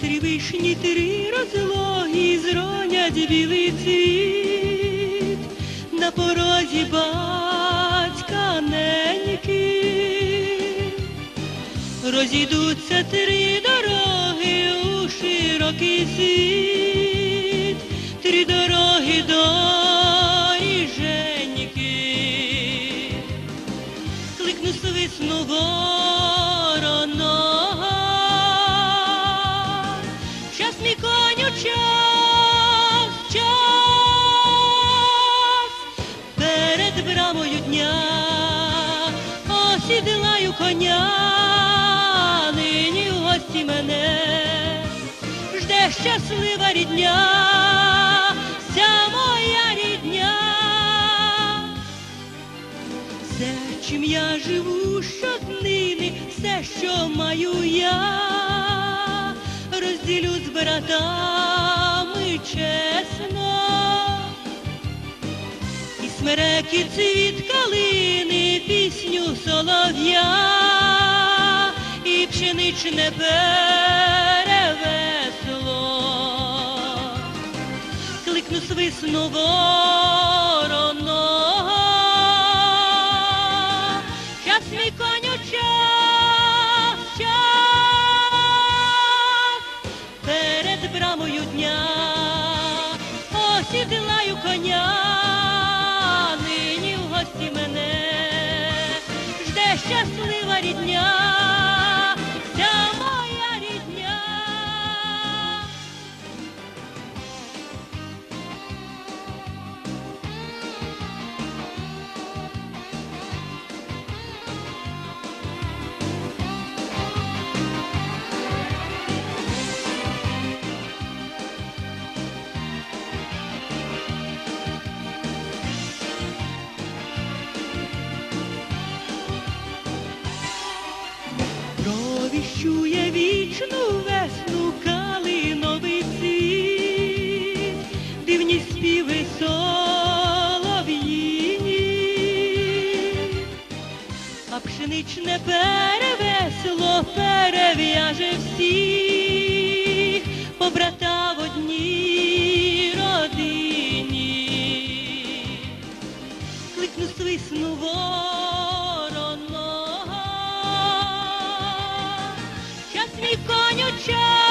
Три вишні, три розлогі зронять білий цвіт на порозі батька неньки. Розійдуться три дороги у широкий світ, три дороги до Ріженьки. Кликну свисну перед дня осідлаю коня, нині в гості мене жде щаслива рідня, вся моя рідня. Все, чим я живу щоднини, все, що маю я, розділю з братами смереки цвіт калини, пісню солов'я, і пшеничне перевесло кликну свисну вороного. Час мій коню час, час, перед брамою дня осідлаю коня, Провіщує вічну весну калиновий цвіт, дивні співи солов'їні, а пшеничне перевесло перев'яже всіх, побрата в одній родині. Кликну свисну вороного. Ni coño chao.